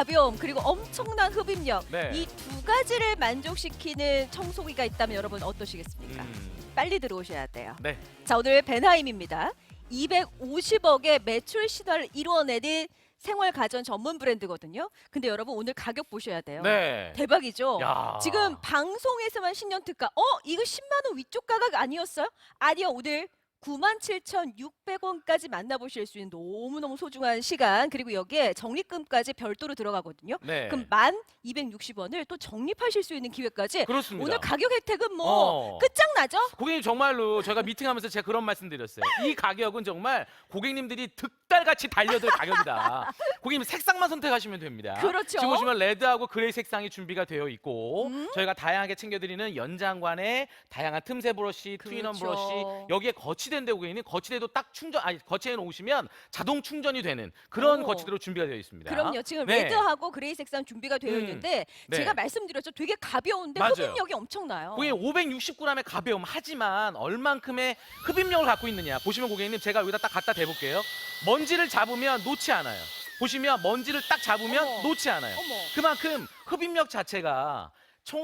가벼움 그리고 엄청난 흡입력 네. 이 두 가지를 만족시키는 청소기가 있다면 여러분 어떠시겠습니까? 음, 빨리 들어오셔야 돼요. 네. 자 오늘 벤하임입니다. 250억의 매출 신화를 이루어내는 생활 가전 전문 브랜드거든요. 근데 여러분 오늘 가격 보셔야 돼요. 네. 대박이죠. 야. 지금 방송에서만 신년 특가. 어 이거 10만 원 위쪽 가격 아니었어요? 아니요 오늘 97,600원까지 만나보실 수 있는 너무너무 소중한 시간 그리고 여기에 적립금까지 별도로 들어가거든요. 네. 그럼 만 260원을 또 적립하실 수 있는 기회까지 그렇습니다. 오늘 가격 혜택은 뭐 어. 끝장나죠? 고객님 정말로 저희가 미팅하면서 제가 그런 말씀드렸어요. 이 가격은 정말 고객님들이 득달같이 달려들 가격이다. 고객님 색상만 선택하시면 됩니다. 그렇죠. 지금 보시면 레드하고 그레이 색상이 준비가 되어 있고 음. 저희가 다양하게 챙겨드리는 연장관에 다양한 틈새 브러쉬, 트윈원 그렇죠. 브러쉬 여기에 거치 대인데 고객님 거치대도 딱 충전 아니 거치대 놓으시면 자동 충전이 되는 그런 오. 거치대로 준비가 되어 있습니다. 그럼요. 지금 네. 레드하고 그레이 색상 준비가 되어 음. 있는데 네. 제가 말씀드렸죠. 되게 가벼운데 맞아요. 흡입력이 엄청나요. 고객님 560g의 가벼움 하지만 얼만큼의 흡입력을 갖고 있느냐 보시면 고객님 제가 여기다 딱 갖다 대볼게요 먼지를 잡으면 놓지 않아요 보시면 먼지를 딱 잡으면 어머. 놓지 않아요 어머. 그만큼 흡입력 자체가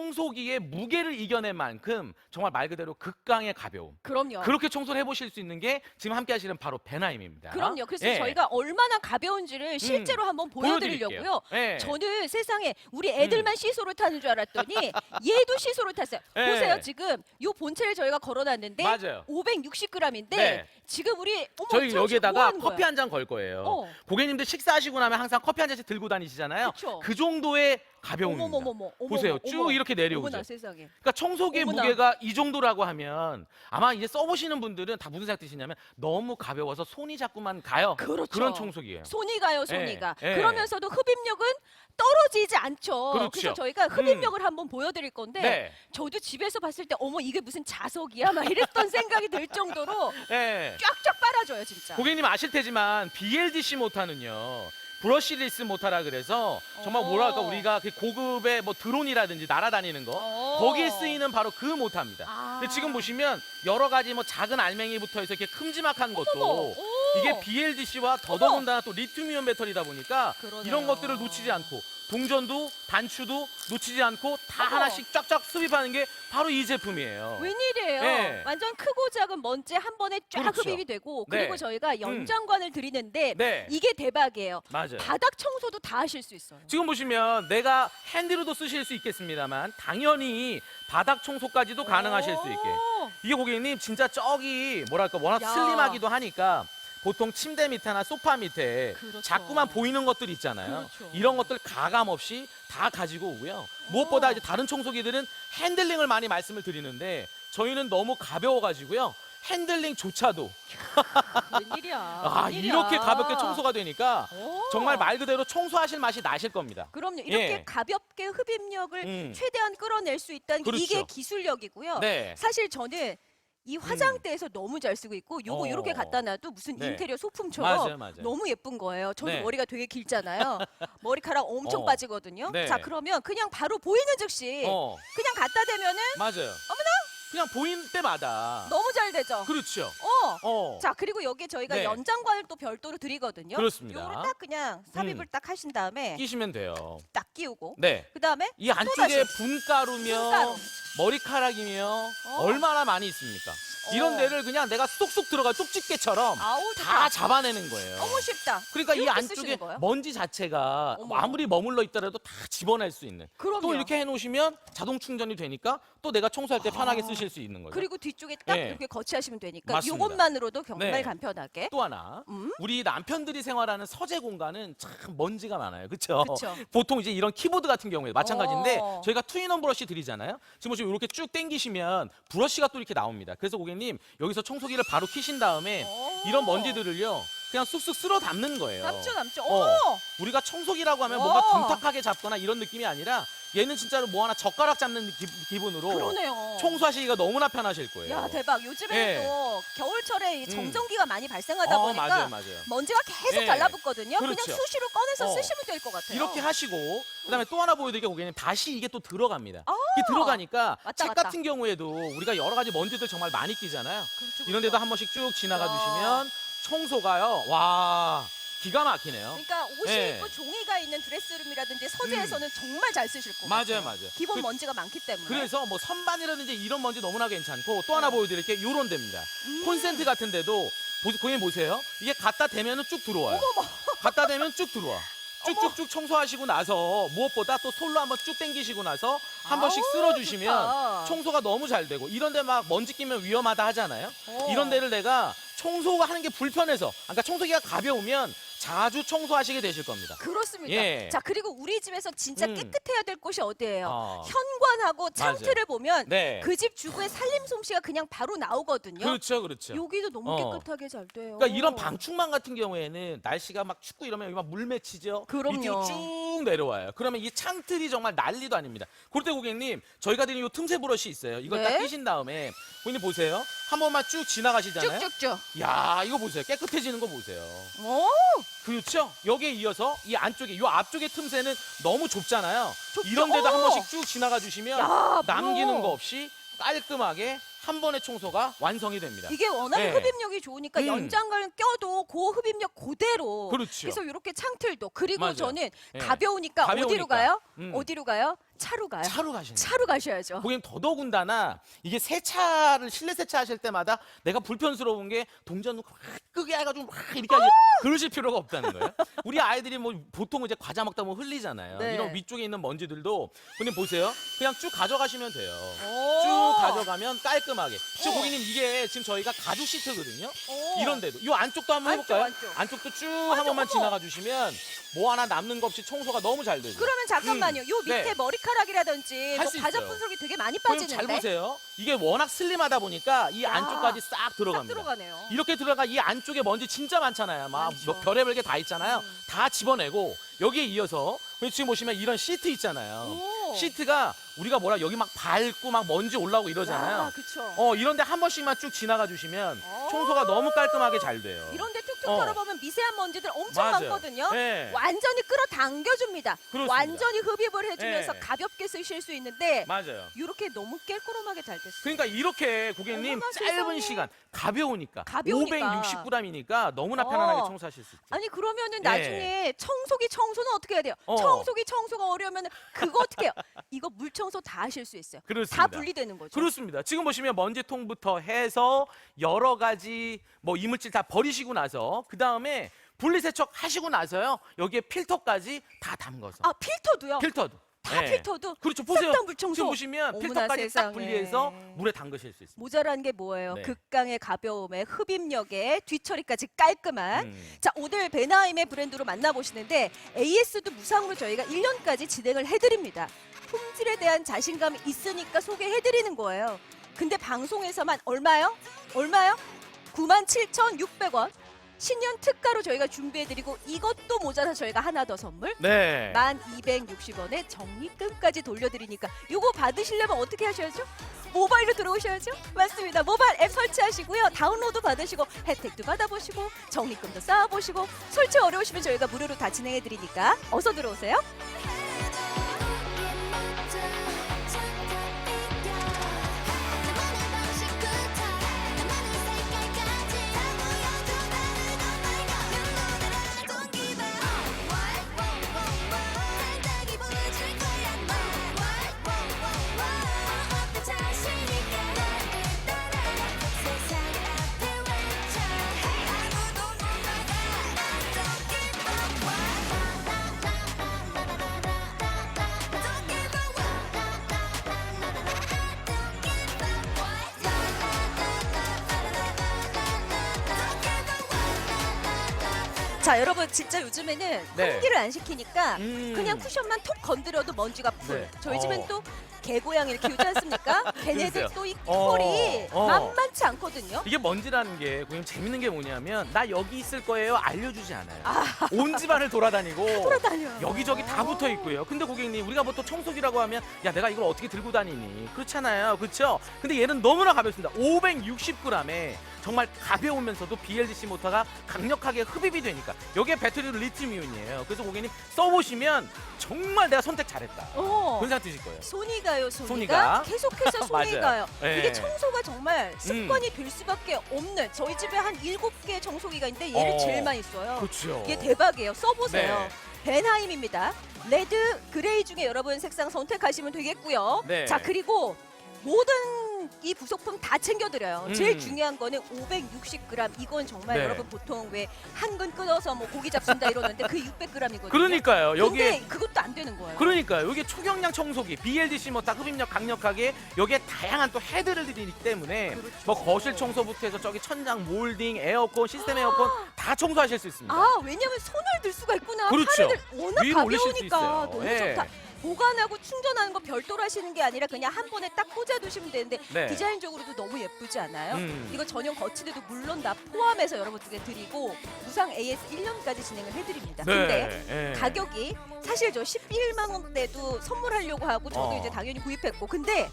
청소기의 무게를 이겨낸 만큼 정말 말 그대로 극강의 가벼움 그럼요. 그렇게 청소를 해보실 수 있는 게 지금 함께 하시는 바로 베나임입니다 그럼요. 그래서 예. 음. 저희가 얼마나 가벼운지를 실제로 한번 보여드리려고요. 예. 저는 세상에 우리 애들만 시소를 타는 줄 알았더니 얘도 시소를 탔어요. 예. 보세요 지금 요 본체를 저희가 걸어놨는데 맞아요 560g인데 네. 지금 우리 어머, 저희 여기에다가 뭐 하는 커피 거야? 한 잔 걸 거예요 어. 고객님들 식사하시고 나면 항상 커피 한 잔씩 들고 다니시잖아요 그쵸. 그 정도의 가벼움입니다. 어머머머머. 어머머, 보세요. 어머. 쭉 이렇게 내려오죠. 어머나 세상에. 그러니까 청소기의 어머나. 무게가 이 정도라고 하면 아마 이제 써보시는 분들은 다 무슨 생각 드시냐면 너무 가벼워서 손이 자꾸만 가요. 그렇죠. 런 청소기예요. 손이 가요, 손이 가. 예, 예. 그러면서도 흡입력은 떨어지지 않죠. 그렇죠. 래서 저희가 흡입력을 한번 보여드릴 건데 네. 저도 집에서 봤을 때 어머 이게 무슨 자석이야 막 이랬던 생각이 들 정도로 네. 쫙쫙 빨아줘요 진짜. 고객님 아실 테지만 BLDC 모터는요. 브러쉬리스 모터라 그래서 정말 어. 뭐랄까 우리가 그 고급의 뭐 드론이라든지 날아다니는 거 어. 거기에 쓰이는 바로 그 모터입니다. 아. 근데 지금 보시면 여러 가지 뭐 작은 알맹이부터 해서 이렇게 큼지막한 것도 어머, 오. 이게 BLDC와 더더군다나 또 리튬이온 배터리다 보니까 그러네요. 이런 것들을 놓치지 않고 동전도 단추도 놓치지 않고 다 어머. 하나씩 쫙쫙 흡입하는 게 바로 이 제품이에요. 웬일이에요? 네. 완전 크고 작은 먼지 한 번에 쫙 그렇죠. 흡입이 되고 네. 그리고 저희가 연장관을 드리는데 네, 이게 대박이에요. 맞아요. 바닥 청소도 다 하실 수 있어요. 지금 보시면 내가 핸디로도 쓰실 수 있겠습니다만 당연히 바닥 청소까지도 가능하실 수 있게 오. 이게 고객님 진짜 저기 뭐랄까 워낙 야. 슬림하기도 하니까 보통 침대 밑에나 소파 밑에 그렇죠. 자꾸만 보이는 것들 있잖아요. 그렇죠. 이런 것들 가감 없이 다 가지고 오고요. 무엇보다 이제 다른 청소기들은 핸들링을 많이 말씀을 드리는데 저희는 너무 가벼워가지고요. 핸들링조차도 웬일이야? 아 웬일이야. 이렇게 가볍게 청소가 되니까 오. 정말 말 그대로 청소하실 맛이 나실 겁니다. 그럼요. 이렇게 예. 가볍게 흡입력을 음. 최대한 끌어낼 수 있다는 게 그렇죠. 이게 기술력이고요. 네. 사실 저는 이 화장대에서 너무 잘 쓰고 있고 요거 어. 이렇게 갖다 놔도 무슨 네. 인테리어 소품처럼 맞아요, 맞아요. 너무 예쁜 거예요. 저도 네. 머리가 되게 길잖아요. 머리카락 엄청 어. 빠지거든요. 네. 자 그러면 그냥 바로 보이는 즉시 어 그냥 갖다 대면은 맞아요. 어머나. 그냥 보이는 때마다. 너무 잘 되죠. 그렇죠. 어. 어. 자 그리고 여기 저희가 네. 연장관을 또 별도로 드리거든요. 그렇습니다. 요거를 딱 그냥 삽입을 음. 딱 하신 다음에 끼시면 돼요. 딱 끼우고 네. 그 다음에 이 안쪽에 다시. 분가루며 분가루. 머리카락이며 어. 얼마나 많이 있습니까? 이런 어. 데를 그냥 내가 쏙쏙 들어가 쪽집게처럼 아우 다 좋다. 잡아내는 거예요. 너무 쉽다. 그러니까 이 이렇게 안쪽에 쓰시는 거예요? 먼지 자체가 어머. 뭐 아무리 머물러 있더라도 다 집어낼 수 있는. 그럼요. 또 이렇게 해놓으시면 자동 충전이 되니까 또 내가 청소할 때 편하게 아. 쓰실 수 있는 거죠. 그리고 뒤쪽에 딱 네. 이렇게 거치하시면 되니까 맞습니다. 이것만으로도 정말 네. 간편하게. 또 하나 음? 우리 남편들이 생활하는 서재 공간은 참 먼지가 많아요. 그렇죠? 그쵸. 보통 이제 이런 키보드 같은 경우에 마찬가지인데 어. 저희가 투인원 브러쉬 드리잖아요. 지금 보시면 이렇게 쭉 당기시면 브러쉬가 또 이렇게 나옵니다. 그래서 고객님 여기서 청소기를 바로 키신 다음에 오. 이런 먼지들을요 그냥 쑥쑥 쓸어 담는 거예요. 남죠 남죠. 어. 어. 우리가 청소기라고 하면 어. 뭔가 둔탁하게 잡거나 이런 느낌이 아니라 얘는 진짜로 뭐 하나 젓가락 잡는 기, 분으로 그러네요. 청소하시기가 너무나 편하실 거예요. 야 대박. 요즘에는 예. 또 겨울철에 이 음. 정전기가 많이 발생하다 어, 보니까 맞아요, 맞아요. 먼지가 계속 예. 달라붙거든요. 그냥 그렇죠. 수시로 꺼내서 어. 쓰시면 될 것 같아요. 이렇게 하시고 그다음에 또 하나 보여드릴게요 고객님 다시 이게 또 들어갑니다 아. 이게 들어가니까 맞다, 책 맞다. 같은 경우에도 우리가 여러 가지 먼지들 정말 많이 끼잖아요 그렇죠, 이런 데도 그렇죠. 한 번씩 쭉 지나가 야. 주시면 청소가요 와 기가 막히네요. 그러니까 옷이 네. 있고 종이가 있는 드레스룸이라든지 서재에서는 정말 잘 쓰실 거예요. 맞아요, 맞아요. 기본 그- 먼지가 많기 때문에. 그래서 뭐 선반이라든지 이런 먼지 너무나 괜찮고 또 하나 보여드릴 게 요런 데입니다. 음. 콘센트 같은 데도 보- 고객님 보세요. 이게 갖다 대면은 쭉 들어와요. 갖다 대면 쭉 들어와. 쭉쭉쭉 청소하시고 나서 무엇보다 또 솔로 한번 쭉 당기시고 나서 한 번씩 아우, 쓸어주시면 좋다. 청소가 너무 잘 되고 이런 데 막 먼지 끼면 위험하다 하잖아요. 어. 이런 데를 내가 청소가 하는 게 불편해서 그러니까 청소기가 가벼우면 자주 청소하시게 되실 겁니다. 그렇습니다. 예. 자 그리고 우리 집에서 진짜 음. 깨끗해야 될 곳이 어디예요? 어. 현관하고 창틀을 보면 네. 그 집 주부의 살림 솜씨가 그냥 바로 나오거든요. 그렇죠, 그렇죠. 여기도 너무 어. 깨끗하게 잘 돼요. 그러니까 이런 방충망 같은 경우에는 날씨가 막 춥고 이러면 여기 막 물 맺히죠. 그럼요. 밑으로 쭉 내려와요. 그러면 이 창틀이 정말 난리도 아닙니다. 그럴 때 고객님 저희가 드린 이 틈새 브러쉬 있어요. 이걸 네. 딱 끼신 다음에 고객님 보세요. 한 번만 쭉 지나가시잖아요. 쭉쭉쭉. 야 이거 보세요. 깨끗해지는 거 보세요. 오, 그렇죠? 여기에 이어서 이 안쪽에 이 앞쪽의 틈새는 너무 좁잖아요. 좁죠? 이런 데도 한 어. 번씩 쭉 지나가 주시면 야, 남기는 뭐. 거 없이 깔끔하게 한 번의 청소가 완성이 됩니다. 이게 워낙 네. 흡입력이 좋으니까 음. 연장을 껴도 그 흡입력 그대로. 그렇죠. 그래서 이렇게 창틀도 그리고 맞아요. 저는 예. 가벼우니까, 어디로 가벼우니까. 가요? 음. 어디로 가요? 차로 가요. 차로 가시는. 차로 가셔야죠. 고객님 더더군다나 이게 세차를 실내 세차하실 때마다 내가 불편스러운 게 동전 막 끄게 해가지고 막 이렇게 하지 그러실 필요가 없다는 거예요. 우리 아이들이 뭐 보통 이제 과자 먹다 보면 흘리잖아요. 네. 이런 위쪽에 있는 먼지들도 고객님 보세요. 그냥 쭉 가져가시면 돼요. 오. 쭉 가져가면 깔끔하게. 지금 어. 고객님 이게 지금 저희가 가죽 시트거든요. 오. 이런데도 이 안쪽도 한번 안쪽, 해볼까요? 안쪽. 도쭉 한 번만 어머. 지나가 주시면 뭐 하나 남는 거 없이 청소가 너무 잘 되죠. 그러면 잠깐만요. 요 밑에 네. 머리카락 이라든지 할뭐 수 과자 있어요. 분석이 되게 많이 고객님 잘 빠지는데 보세요. 이게 워낙 슬림하다 보니까 이 야. 안쪽까지 싹싹 들어갑니다. 들어가네요. 이렇게 들어가 이 안쪽에 먼지 진짜 많잖아요. 막 많죠. 뭐 별의별 게 다 있잖아요. 음. 다 집어내고 여기에 이어서 지금 보시면 이런 시트 있잖아요. 오. 시트가 우리가 뭐라 여기 막 밟고 막 먼지 올라오고 이러잖아요. 야, 그쵸. 어 이런데 한 번씩만 쭉 지나가 주시면 어. 청소가 너무 깔끔하게 잘 돼요. 이런데 툭툭 어. 털어보면 미세한 먼지들 엄청 맞아요. 많거든요. 네. 완전히 끌어당겨줍니다. 그렇습니다. 완전히 흡입을 해주면서 네. 가볍게 쓰실 수 있는데 맞아요. 이렇게 너무 깨끗하게 잘 됐어요. 그러니까 이렇게 고객님 어머나, 짧은 세상에. 시간 가벼우니까, 가벼우니까. 560g이니까 너무나 어. 편안하게 청소하실 수 있죠. 아니 그러면은 네. 나중에 청소기 청소는 어떻게 해야 돼요? 어. 청소기 청소가 어려우면 그거 어떻게 해요? 이거 물 청소 다 하실 수 있어요. 그렇습니다. 다 분리되는 거죠. 그렇습니다. 지금 보시면 먼지통부터 해서 여러 가지 뭐 이물질 다 버리시고 나서 그 다음에 분리세척 하시고 나서요 여기에 필터까지 다 담궈서 아 필터도요? 필터도 다 네. 필터도 그렇죠 싹 보세요 다 물청소. 지금 보시면 어머나 필터까지 세상에. 딱 분리해서 물에 담그실 수 있습니다. 모자란 게 뭐예요? 네. 극강의 가벼움에 흡입력에 뒤처리까지 깔끔한. 음. 자 오늘 베나임의 브랜드로 만나보시는데 AS도 무상으로 저희가 1년까지 진행을 해드립니다. 품질에 대한 자신감이 있으니까 소개해드리는 거예요. 근데 방송에서만 얼마요? 얼마요? 97,600원. 신년 특가로 저희가 준비해드리고 이것도 모자라 저희가 하나 더 선물 네. 1260원에 적립금까지 돌려드리니까 이거 받으시려면 어떻게 하셔야죠? 모바일로 들어오셔야죠? 맞습니다. 모바일 앱 설치하시고요. 다운로드 받으시고 혜택도 받아보시고 적립금도 쌓아보시고 설치 어려우시면 저희가 무료로 다 진행해드리니까 어서 들어오세요. 자 여러분 진짜 요즘에는 네. 환기를 안 시키니까 음. 그냥 쿠션만 톡 건드려도 먼지가 풀. 네. 저희 집엔 어. 또 개고양이를 키우지 않습니까? 걔네들. 또 이 어, 털이 어. 만만치 않거든요. 이게 먼지라는 게 고객님 재밌는 게 뭐냐면 나 여기 있을 거예요 알려주지 않아요. 온 집안을 돌아다니고 돌아다녀요. 여기저기 다 붙어 있고요. 근데 고객님 우리가 보통 청소기라고 하면 야 내가 이걸 어떻게 들고 다니니? 그렇잖아요. 그렇죠? 근데 얘는 너무나 가볍습니다. 560g에 정말 가벼우면서도 BLDC 모터가 강력하게 흡입이 되니까? 여기에 배터리도 리튬이온이에요. 그래서 고객님 써보시면 정말 내가 선택 잘했다. 어. 그런 생각 드실 거예요. 손이 가요, 손이 손이가. 가. 계속 해서 손이 맞아요. 가요. 예. 이게 청소가 정말 습관이 될 수밖에 없는 저희 집에 한 일곱 개 청소기가 있는데 얘를 어. 제일 많이 써요. 그렇죠. 이게 대박이에요. 써보세요. 네. 벤하임입니다. 레드, 그레이 중에 여러분 색상 선택하시면 되겠고요. 네. 자 그리고 모든 이 부속품 다 챙겨드려요. 음. 제일 중요한 거는 560g. 이건 정말 네. 여러분 보통 왜 한근 끊어서 뭐 고기 잡순다 이러는데 그 600g이거든요. 그러니까요. 여기에 근데 그것도 안 되는 거예요. 그러니까요. 여기 초경량 청소기, BLDC 뭐다 흡입력 강력하게 여기에 다양한 또 헤드를 드리기 때문에 그렇죠. 뭐 거실 청소부터 해서 저기 천장, 몰딩, 에어컨, 시스템 에어컨 다 청소하실 수 있습니다. 아 왜냐면 손을 들 수가 있구나. 그렇죠. 팔을 들- 워낙 위로 올리실 수 가벼우니까 있어요. 너무 예. 좋다. 보관하고 충전하는 거 별도로 하시는 게 아니라 그냥 한 번에 딱 꽂아 두시면 되는데 네. 디자인적으로도 너무 예쁘지 않아요? 음. 이거 전용 거치대도 물론 다 포함해서 여러분들께 드리고 무상 AS 1년까지 진행을 해드립니다. 근데 예. 가격이 사실 저 11만 원대도 선물하려고 하고 저도 어. 이제 당연히 구입했고 근데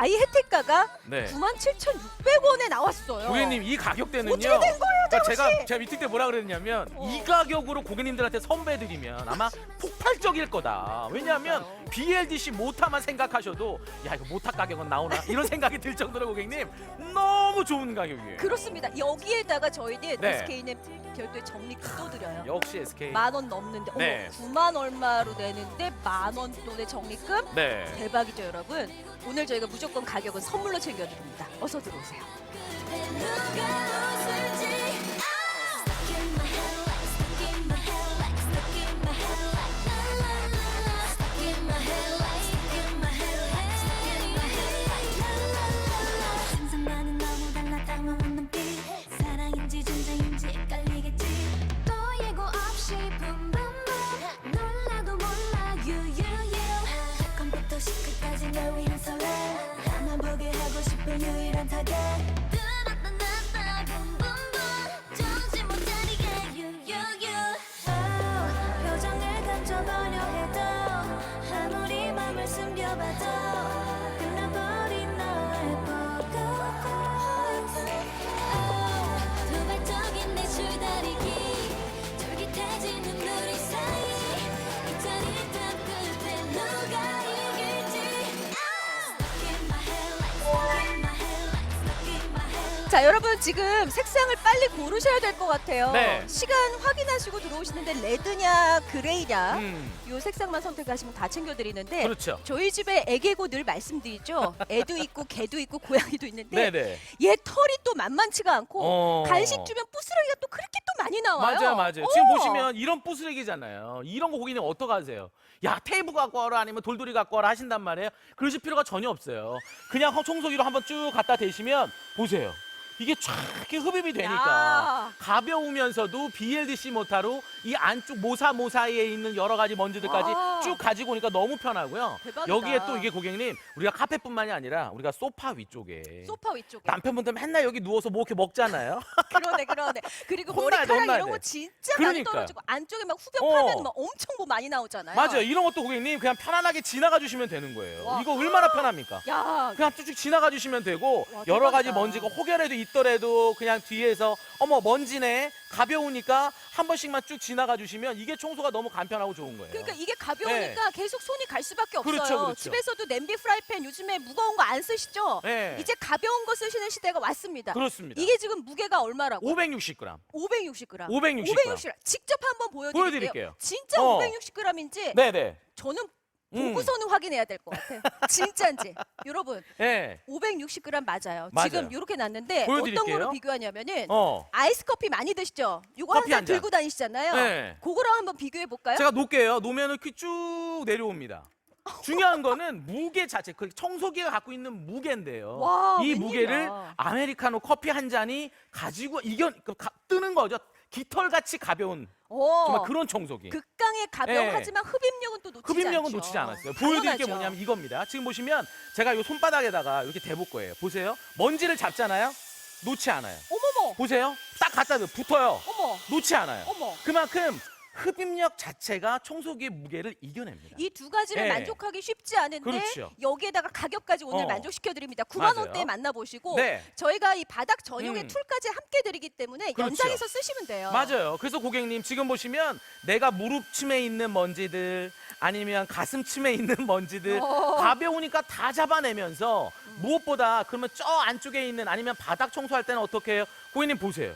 아이 혜택가가 네. 97,600원에 나왔어요. 고객님 이 가격대는요. 어떻게 된 거예요, 그러니까 정씨? 제가 제가 미팅 때 뭐라 그랬냐면 어. 이 가격으로 고객님들한테 선배드리면 아마 폭발적일 거다. 왜냐하면. BLDC 모타만 생각하셔도 야 이거 모타 가격은 나오나 이런 생각이 들 정도로 고객님 너무 좋은 가격이에요. 그렇습니다. 여기에다가 저희는 네. SK는 별도의 적립금 또 드려요. 역시 SK. 만 원 넘는데 네. 어머 9만 얼마로 내는데 만 원 돈의 적립금 네. 대박이죠 여러분. 오늘 저희가 무조건 가격은 선물로 챙겨드립니다. 어서 들어오세요. 유 자 여러분 지금 색상을 빨리 고르셔야 될 것 같아요. 네. 시간 확인하시고 들어오시는데 레드냐 그레이냐 음. 요 색상만 선택하시면 다 챙겨드리는데 그렇죠. 저희 집에 애개고 늘 말씀드리죠. 애도 있고 개도 있고 고양이도 있는데 네네. 얘 털이 또 만만치가 않고 어. 간식 주면 부스러기가 또 그렇게 또 많이 나와요. 맞아요, 맞아요. 어. 지금 보시면 이런 부스레기잖아요. 이런 거 고객님 어떡하세요? 야, 테이프 갖고 와라 아니면 돌돌이 갖고 와라 하신단 말이에요. 그러실 필요가 전혀 없어요. 그냥 청소기로 한번 쭉 갖다 대시면 보세요. 이게 쫙 이렇게 흡입이 되니까 야. 가벼우면서도 BLDC 모타로 이 안쪽 모사 모사에 있는 여러 가지 먼지들까지 와. 쭉 가지고 오니까 너무 편하고요. 대박이다. 여기에 또 이게 고객님 우리가 카페뿐만이 아니라 우리가 소파 위쪽에 소파 위쪽에 남편분들 맨날 여기 누워서 뭐 이렇게 먹잖아요. 그러네 그러네 그리고 혼나야 돼, 머리카락 혼나야 이런 거 돼. 진짜 많이 그러니까요. 떨어지고 안쪽에 막 후벼 어. 파면 막 엄청 뭐 많이 나오잖아요 맞아요. 이런 것도 고객님 그냥 편안하게 지나가 주시면 되는 거예요. 와. 이거 얼마나 편합니까? 야 그냥 쭉쭉 지나가 주시면 되고 와, 여러 가지 대박이다. 먼지가 혹여라도 있더라도 그냥 뒤에서 어머 먼지네 가벼우니까 한 번씩만 쭉 지나가 주시면 이게 청소가 너무 간편하고 좋은 거예요. 그러니까 이게 가벼우니까 계속 손이 갈 수밖에 없어요 네. 그렇죠, 그렇죠. 집에서도 냄비 프라이팬 요즘에 무거운 거 안 쓰시죠 네. 이제 가벼운 거 쓰시는 시대가 왔습니다 그렇습니다. 이게 지금 무게가 얼마라고 560g. 560g 560g. 560g 직접 한번 보여드릴게요 보여드릴게요. 진짜 어. 560g인지 네네. 저는 음. 보고서는 확인해야 될 것 같아요 진짜인지 여러분 네. 560g 맞아요. 맞아요. 지금 이렇게 났는데 보여드릴게요. 어떤 거로 비교하냐면은 어. 아이스 커피 많이 드시죠? 요거 커피 항상 한 잔. 들고 다니시잖아요. 네. 그거랑 한번 비교해 볼까요? 제가 놓을게요. 놓으면 이렇게 쭉 내려옵니다. 중요한 거는 무게 자체, 그 청소기가 갖고 있는 무게인데요. 와, 이 웬일이야. 무게를 아메리카노 커피 한 잔이 가지고 이겨 그 가- 뜨는 거죠. 깃털같이 가벼운 어, 정말 그런 청소기. 극강의 가벼움 네. 하지만 흡입력은 또 놓치지 흡입력은 않죠. 놓치지 않았어요. 보여드릴 게 당연하죠. 뭐냐면 이겁니다. 지금 보시면 제가 이 손바닥에다가 이렇게 대볼 거예요. 보세요. 먼지를 잡잖아요. 놓지 않아요. 어머머, 보세요. 딱 갖다 대 붙어요. 어머, 놓지 않아요. 어머. 그만큼 흡입력 자체가 청소기의 무게를 이겨냅니다. 이 두 가지를 예. 만족하기 쉽지 않은데 그렇죠. 여기에다가 가격까지 오늘 어. 만족시켜 드립니다. 9만 맞아요. 원대에 만나 보시고 네. 저희가 이 바닥 전용의 음. 툴까지 함께 드리기 때문에 그렇죠. 연장해서 쓰시면 돼요. 맞아요. 그래서 고객님 지금 보시면 내가 무릎쯤에 있는 먼지들 아니면 가슴쯤에 있는 먼지들 어. 가벼우니까 다 잡아내면서 무엇보다 그러면 저 안쪽에 있는 아니면 바닥 청소할 때는 어떻게 해요? 고객님 보세요.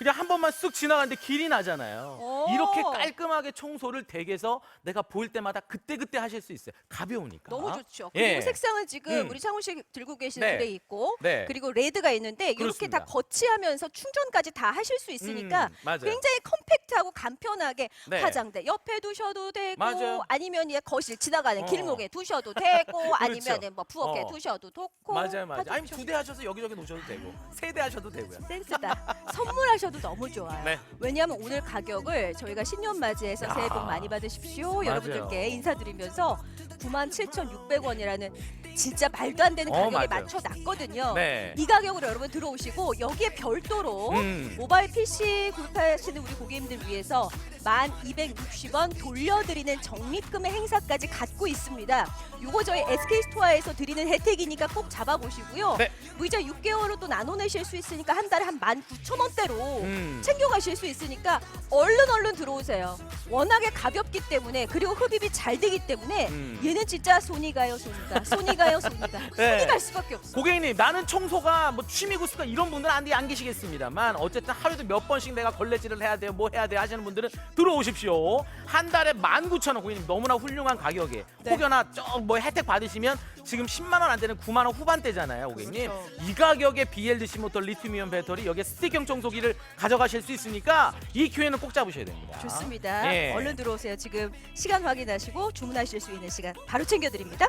그냥 한 번만 쓱 지나가는데 길이 나잖아요. 오. 이렇게 깔끔하게 청소를 댁에서 내가 보일 때마다 그때그때 하실 수 있어요. 가벼우니까. 너무 좋죠. 예. 그리고 색상은 지금 음. 우리 창훈 씨 들고 계시는 네. 그레이 있고 네. 그리고 레드가 있는데 이렇게 그렇습니다. 다 거치하면서 충전까지 다 하실 수 있으니까 음, 맞아요. 굉장히 컴팩트하고 간편하게 네. 화장대 옆에 두셔도 되고 맞아요. 아니면 이 거실 지나가는 어. 길목에 두셔도 되고 아니면 뭐 부엌에 어. 두셔도 좋고 맞아요, 맞아요. 다 아니면 좋죠. 두 대 하셔서 여기저기 놓으셔도 되고 세 대 하셔도 되고요. 센스다. 선물하셔도 너무 좋아요. 네. 왜냐하면 오늘 가격을 저희가 신년 맞이해서 야. 새해 복 많이 받으십시오. 여러분들께 인사드리면서 97,600원이라는 진짜 말도 안 되는 어, 가격에 맞아요. 맞춰 놨거든요. 네. 이 가격으로 여러분 들어오시고 여기에 별도로 음. 모바일 PC 구입하시는 우리 고객님들 위해서 1,260원 돌려드리는 적립금의 행사까지 갖고 있습니다. 요거 저희 SK 스토어에서 드리는 혜택이니까 꼭 잡아보시고요. 네. 무이자 6개월로 또 나눠내실 수 있으니까 한 달에 한 19,000원대로 음. 챙겨가실 수 있으니까 얼른 얼른 들어오세요. 워낙에 가볍기 때문에 그리고 흡입이 잘 되기 때문에 음. 얘는 진짜 손이 가요 손이 가 손이 가요 손이 가 네. 손이 갈 수밖에 없어. 고객님 나는 청소가 뭐 취미고 습관 이런 분들은 안, 안 계시겠습니다만 어쨌든 하루에도 몇 번씩 내가 걸레질을 해야 돼요 뭐 해야 돼요 하시는 분들은 들어오십시오 한 달에 19,000원 고객님 너무나 훌륭한 가격에 네. 혹여나 좀 뭐 혜택 받으시면 지금 10만 원 안 되는 9만 원 후반대잖아요 고객님 그렇죠. 이 가격에 BLDC 모터 리튬이온 배터리 여기에 스틱형 청소기를 가져가실 수 있으니까 이 기회는 꼭 잡으셔야 됩니다 좋습니다. 예. 얼른 들어오세요. 지금 시간 확인하시고 주문하실 수 있는 시간 바로 챙겨드립니다.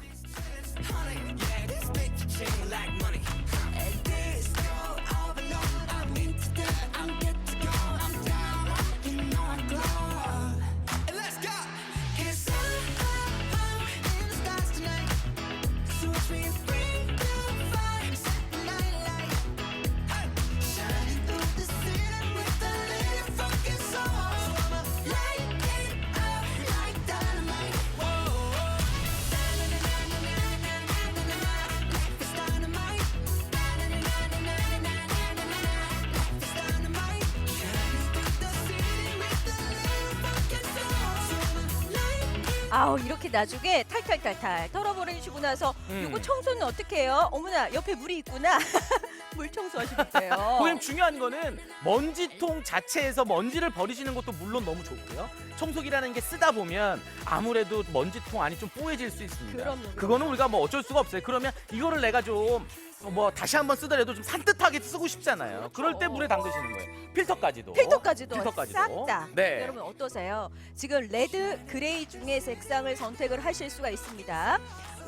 아우 이렇게 나중에 탈탈탈탈 털어버리시고 나서 음. 요거 청소는 어떻게 해요? 어머나 옆에 물이 있구나. 물 청소하시면 돼요. 고객님 중요한 거는 먼지통 자체에서 먼지를 버리시는 것도 물론 너무 좋고요. 청소기라는 게 쓰다 보면 아무래도 먼지통 안이 좀 뽀해질 수 있습니다. 그럼요, 그럼요. 그거는 우리가 뭐 어쩔 수가 없어요. 그러면 이거를 내가 좀 뭐 다시 한번 쓰더라도 좀 산뜻하게 쓰고 싶잖아요. 그럴 때 물에 담그시는 거예요. 필터까지도. 필터까지도 필터까지도. 싹 다. 네. 여러분 어떠세요? 지금 레드, 그레이 중에 색상을 선택을 하실 수가 있습니다.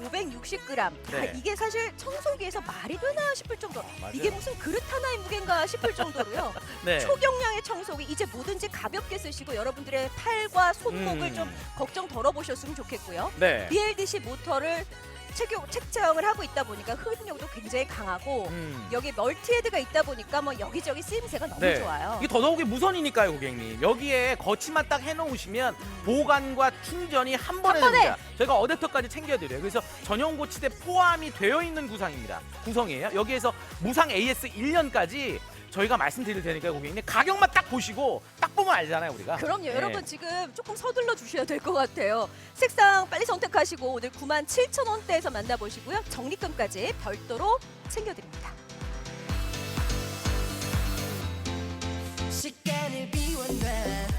560g. 네. 이게 사실 청소기에서 말이 되나 싶을 정도. 맞아요. 이게 무슨 그릇 하나의 무게인가 싶을 정도로요. 네. 초경량의 청소기 이제 뭐든지 가볍게 쓰시고 여러분들의 팔과 손목을 음. 좀 걱정 덜어보셨으면 좋겠고요. 네. BLDC 모터를 착용, 책정을 하고 있다 보니까 흡입력도 굉장히 강하고 음. 여기 멀티헤드가 있다 보니까 뭐 여기저기 쓰임새가 너무 네. 좋아요. 이게 더더욱이 무선이니까요, 고객님. 여기에 거치만 딱 해놓으시면 보관과 충전이 한 번에 한 번에! 됩니다. 저희가 어댑터까지 챙겨드려요. 그래서 전용 고치대 포함이 되어 있는 구성입니다. 구성이에요. 여기에서 무상 AS 1년까지 저희가 말씀드릴 테니까 고객님 가격만 딱 보시고 딱 보면 알잖아요, 우리가. 그럼요. 네. 여러분 지금 조금 서둘러 주셔야 될 것 같아요. 색상 빨리 선택하시고 오늘 9만 7천 원대에서 만나보시고요. 적립금까지 별도로 챙겨드립니다. 시간을 비웠나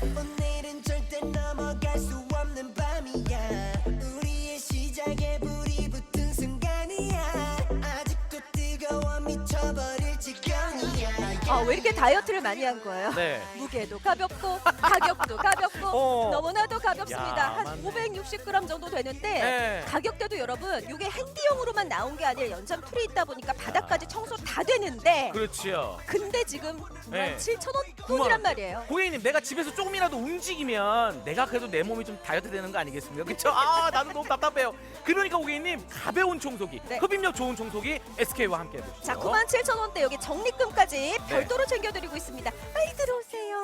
오늘은 절대 넘어갈 수 없는 밤 아, 왜 이렇게 다이어트를 많이 한 거예요? 네. 무게도 가볍고 가격도 가볍고 어. 너무나도 가볍습니다. 야, 한 맞네. 560g 정도 되는데 네. 가격대도 여러분 이게 핸디용으로만 나온 게 아니라 연장 툴이 있다 보니까 바닥까지 청소 다 되는데 그렇지요. 근데 지금 9만 네. 7천 원 9만 뿐이란 원. 말이에요. 고객님, 내가 집에서 조금이라도 움직이면 내가 그래도 내 몸이 좀 다이어트 되는 거 아니겠습니까? 그렇죠? 아, 나도 너무 답답해요. 그러니까 고객님, 가벼운 청소기, 네. 흡입력 좋은 청소기 SK와 함께 해보시죠. 자, 9만 7천 원대 여기 적립금까지 네. 네. 별도로 챙겨드리고 있습니다. 빨리 들어오세요.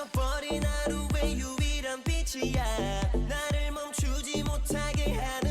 그 버린 하루의 유일한 빛이야 나를 멈추지 못하게 하는